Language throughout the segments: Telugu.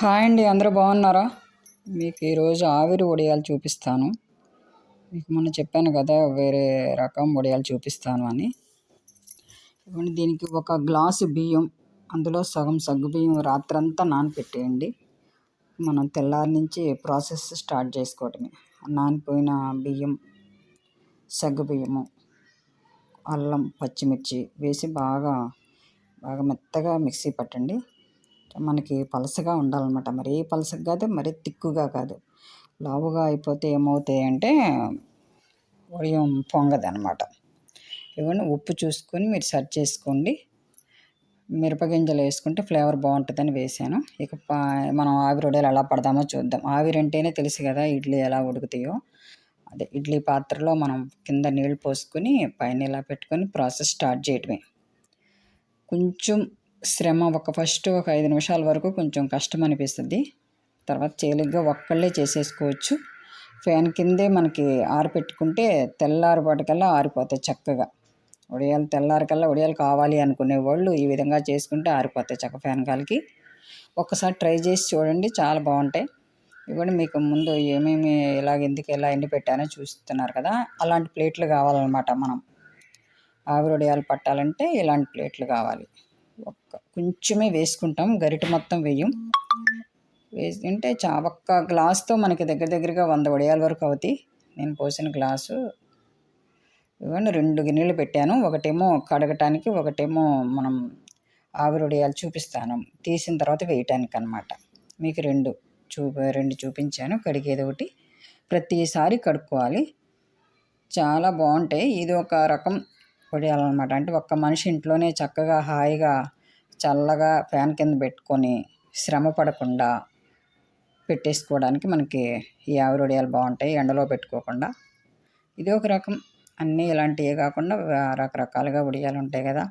హాయ్ అండి అందరూ బాగున్నారా? మీకు ఈరోజు ఆవిరి వడియాలు చూపిస్తాను. మీకు మొన్న చెప్పాను కదా వేరే రకం వడియాలు చూపిస్తాను అని. ఇవ్వండి దీనికి ఒక గ్లాసు బియ్యం అందులో సగం సగ్గు బియ్యం రాత్రంతా నానపెట్టేయండి. మనం తెల్లారి నుంచి ప్రాసెస్ స్టార్ట్ చేసుకోవటమే. నానిపోయిన బియ్యం సగ్గు బియ్యము అల్లం పచ్చిమిర్చి వేసి బాగా బాగా మెత్తగా మిక్సీ పట్టండి. మనకి పలసగా ఉండాలన్నమాట. మరీ పలసగా కాదు మరీ తిక్కుగా కాదు. లావుగా అయిపోతే ఏమవుతాయి అంటే ఉదయం పొంగదు అనమాట ఇవన్నీ ఉప్పు చూసుకొని మీరు సర్చ్ చేసుకోండి. మిరపగింజలు వేసుకుంటే ఫ్లేవర్ బాగుంటుందని వేసాను. ఇక మనం ఆవిరి వడియాలు ఎలా పడదామో చూద్దాం. ఆవిరి అంటేనే తెలుసు కదా ఇడ్లీ ఎలా ఉడుకుతాయో. అదే ఇడ్లీ పాత్రలో మనం కింద నీళ్ళు పోసుకొని పైన ఇలా పెట్టుకొని ప్రాసెస్ స్టార్ట్ చేయడమే. కొంచెం శ్రమ ఒక ఫస్ట్ ఒక ఐదు నిమిషాల వరకు కొంచెం కష్టం అనిపిస్తుంది. తర్వాత తేలిగ్గా ఒక్కళ్ళే చేసేసుకోవచ్చు. ఫ్యాన్ కిందే మనకి ఆరిపెట్టుకుంటే తెల్లారిపాటికల్లా ఆరిపోతాయి చక్కగా. ఉడియాలు తెల్లారికల్లా ఉడియాలు కావాలి అనుకునే వాళ్ళు ఈ విధంగా చేసుకుంటే ఆరిపోతాయి చక్క ఫ్యాన్ కాలికి. ఒక్కసారి ట్రై చేసి చూడండి చాలా బాగుంటాయి. ఇవ్వండి మీకు ముందు ఏమేమి ఇలాగ ఎందుకు ఎలా ఎండి పెట్టానో చూస్తున్నారు కదా అలాంటి ప్లేట్లు కావాలన్నమాట మనం. ఆవిరొడియాలు పట్టాలంటే ఇలాంటి ప్లేట్లు కావాలి. ఒక్క కొంచెమే వేసుకుంటాం. గరిట మొత్తం వేయం. వేసుకుంటే చా ఒక్క గ్లాస్తో మనకి దగ్గర దగ్గరగా వంద వడియాల వరకు అవుతాయి. నేను పోసిన గ్లాసు. ఇవన్నీ రెండు గిన్నెలు పెట్టాను. ఒకటేమో కడగటానికి ఒకటేమో మనం ఆవిరుడియాలు చూపిస్తాను. తీసిన తర్వాత వేయటానికి అనమాట మీకు రెండు చూ రెండు చూపించాను. కడిగేది ఒకటి. ప్రతిసారి కడుక్కోవాలి. చాలా బాగుంటాయి. ఇది ఒక రకం పొడియాలన్నమాట. అంటే ఒక్క మనిషి ఇంట్లోనే చక్కగా హాయిగా చల్లగా ఫ్యాన్ కింద పెట్టుకొని శ్రమ పడకుండా పెట్టేసుకోవడానికి మనకి ఈ ఆవిరి వడియాలు బాగుంటాయి. ఎండలో పెట్టుకోకుండా. ఇది ఒక రకం. అన్నీ ఇలాంటివే కాకుండా రకరకాలుగా వడియాలు ఉంటాయి కదా.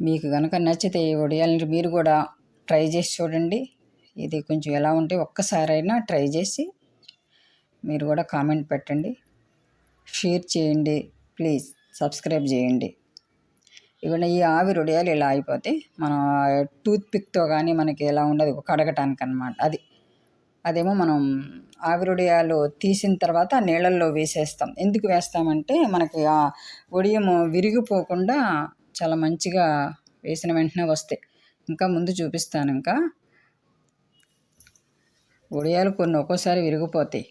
మీకు కనుక నచ్చితే ఈ వడియాలని మీరు కూడా ట్రై చేసి చూడండి. ఇది కొంచెం ఎలా ఉంటే ఒక్కసారైనా ట్రై చేసి మీరు కూడా కామెంట్ పెట్టండి. షేర్ చేయండి. ప్లీజ్ సబ్స్క్రైబ్ చేయండి. ఇవన్నీ ఈ ఆవిరి వడియాలు ఇలా అయిపోతే మనం టూత్పిక్తో కానీ మనకి ఎలా ఉండదు కడగటానికి అనమాట అది. అదేమో మనం ఆవిరి వడియాలు తీసిన తర్వాత నీళ్ళల్లో వేసేస్తాం. ఎందుకు వేస్తామంటే మనకి ఆ వడియము విరిగిపోకుండా చాలా మంచిగా వేసిన వెంటనే వస్తాయి. ఇంకా ముందు చూపిస్తాను ఇంకా. వడియాలు కొన్ని ఒక్కోసారి విరిగిపోతాయి.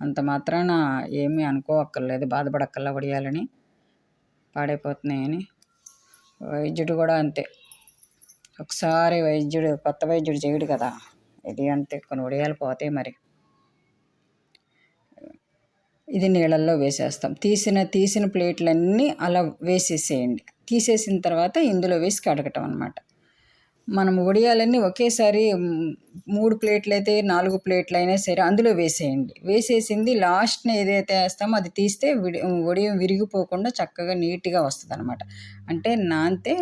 అంత మాత్రాన ఏమీ అనుకోవక్కర్లేదు బాధపడక్కర్లా వడియాలని. పాడైపోతున్నాయని. వైద్యుడు కూడా అంతే. ఒకసారి వైద్యుడు కొత్త వైద్యుడు చేయడు కదా. ఇది అంతే. కొన్ని ఉడియాలు పోతాయి మరి. ఇది నీళ్ళల్లో వేసేస్తాం. తీసిన తీసిన ప్లేట్లన్నీ అలా వేసేసేయండి. తీసేసిన తర్వాత ఇందులో వేసి కడగటం అనమాట మనం వడియాలన్నీ ఒకేసారి మూడు ప్లేట్లు అయితే నాలుగు ప్లేట్లు అయినా సరే అందులో వేసేయండి. వేసేసింది లాస్ట్ని ఏదైతే వేస్తామో అది తీస్తే విడి వడియం విరిగిపోకుండా చక్కగా నీట్గా వస్తుంది అనమాట అంటే నానితే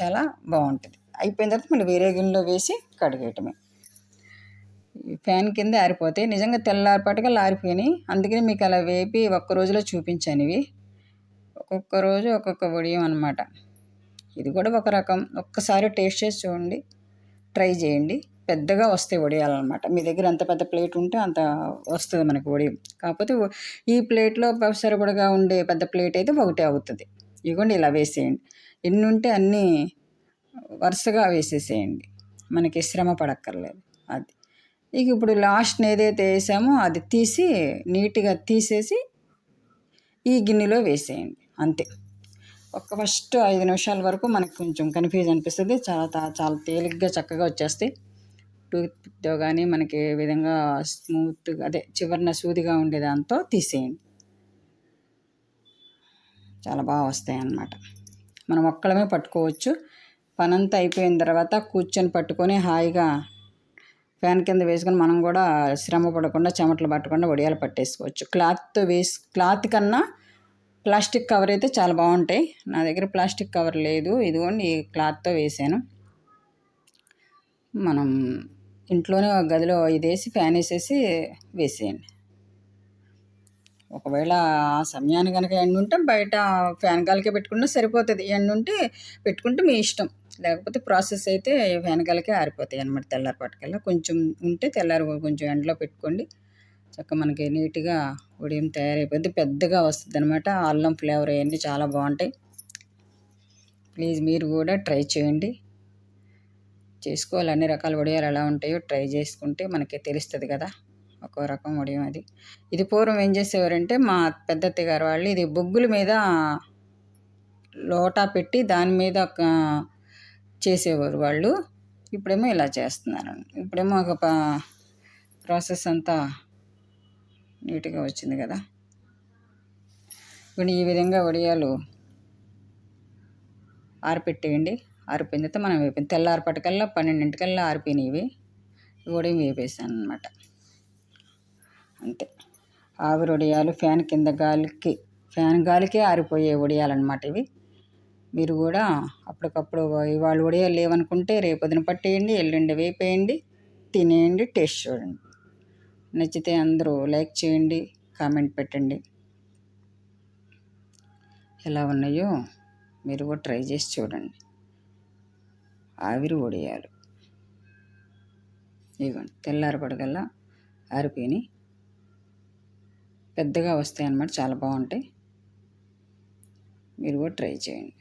చాలా బాగుంటుంది. అయిపోయిన తర్వాత మళ్ళీ వేరే గిన్నెలో వేసి కడిగేయటమే. ఫ్యాన్ కింద ఆరిపోతాయి నిజంగా తెల్లారిపాటుగా ఆరిపోయినాయి అందుకని మీకు అలా వేపి ఒక్క రోజులో చూపించాను ఇవి ఒక్కొక్క రోజు ఒక్కొక్క వడియం అనమాట ఇది కూడా ఒక రకం. ఒక్కసారి టేస్ట్ చేసి చూడండి. ట్రై చేయండి. పెద్దగా వస్తాయి వడియాలన్నమాట. మీ దగ్గర ఎంత పెద్ద ప్లేట్ ఉంటే అంత వస్తుంది మనకి వడియం. కాకపోతే ఈ ప్లేట్లో సరిపడగా ఉండే పెద్ద ప్లేట్ అయితే ఒకటే అవుతుంది. ఇవ్వండి ఇలా వేసేయండి. ఎన్ని ఉంటే అన్నీ వరుసగా వేసేసేయండి. మనకి శ్రమ పడక్కర్లేదు. అది. ఇక ఇప్పుడు లాస్ట్ ఏదైతే వేసామో అది తీసి నీట్గా తీసేసి ఈ గిన్నెలో వేసేయండి. అంతే. ఒక ఫస్ట్ ఐదు నిమిషాల వరకు మనకు కొంచెం కన్ఫ్యూజ్ అనిపిస్తుంది. చాలా చాలా తేలిగ్గా చక్కగా వచ్చేస్తాయి టూత్తో కానీ మనకి విధంగా స్మూత్గా అదే చివరిన సూదిగా ఉండే దాంతో తీసేయండి. చాలా బాగా వస్తాయి అన్నమాట మనం ఒక్కడమే పట్టుకోవచ్చు. పనంతా అయిపోయిన తర్వాత కూర్చొని పట్టుకొని హాయిగా ఫ్యాన్ కింద వేసుకొని మనం కూడా శ్రమ పడకుండా చెమటలు పట్టకుండా వడియాలు పట్టేసుకోవచ్చు. క్లాత్తో వేసి క్లాత్ కన్నా ప్లాస్టిక్ కవర్ అయితే చాలా బాగుంటాయి. నా దగ్గర ప్లాస్టిక్ కవర్ లేదు. ఇదిగోండి ఈ క్లాత్తో వేసాను. మనం ఇంట్లోనే ఒక గదిలో ఇది వేసి ఫ్యాన్ వేసేసి వేసేయండి. ఒకవేళ ఆ సమయాన్ని కనుక ఎండ ఉంటే బయట ఫ్యాన్ గాలికే పెట్టుకుంటే సరిపోతుంది. ఎండ ఉంటే పెట్టుకుంటే మీ ఇష్టం. లేకపోతే ప్రాసెస్ అయితే ఫ్యాన్ గాలికే ఆరిపోతాయి అనమాట తెల్లారిపాటికల్లా. కొంచెం ఉంటే తెల్లారి కొంచెం ఎండలో పెట్టుకోండి. చక్క మనకి నీట్గా ఉడియం తయారైపోద్ది పెద్దగా వస్తుంది అనమాట అల్లం ఫ్లేవర్ అవన్నీ చాలా బాగుంటాయి ప్లీజ్ మీరు కూడా ట్రై చేయండి. చేసుకోవాలి. అన్ని రకాల వడియాలు ఎలా ఉంటాయో ట్రై చేసుకుంటే మనకి తెలుస్తుంది కదా. ఒక్కో రకం వడియం అది. ఇది పూర్వం ఏం చేసేవారంటే మా పెద్దత్త గారు వాళ్ళు ఇది బొగ్గుల మీద లోటా పెట్టి దాని మీద ఒక చేసేవారు వాళ్ళు. ఇప్పుడేమో ఇలా చేస్తున్నారు ఇప్పుడేమో ఒక ప్రాసెస్ అంతా నీట్గా వచ్చింది కదా. ఇప్పుడు ఈ విధంగా వడియాలు ఆరిపెట్టేయండి. ఆరిపోయిన తర్వాత మనం వేపింది తెల్లారిపటికల్లా పన్నెండింటికల్లా ఆరిపోయినవి. ఉదయం వేపేసాను అనమాట అంతే. ఆవిరి వడియాలు ఫ్యాన్ కింద గాలికి ఫ్యాన్ గాలికే ఆరిపోయే వడియాలన్నమాట ఇవి. మీరు కూడా అప్పటికప్పుడు ఇవాళ వడియాలు లేవనుకుంటే రేపొదిన పట్టేయండి ఎల్లుండి వేపేయండి తినేయండి టేస్ట్ చూడండి. నచ్చితే అందరూ లైక్ చేయండి కామెంట్ పెట్టండి. ఎలా ఉన్నాయో మీరు కూడా ట్రై చేసి చూడండి. ఆవిరి ఒడియాలు. ఇవ్వండి తెల్లారిపడగల్లా ఆరిపోయినాయి. పెద్దగా వస్తాయి అన్నమాట చాలా బాగుంటాయి. మీరు కూడా ట్రై చేయండి.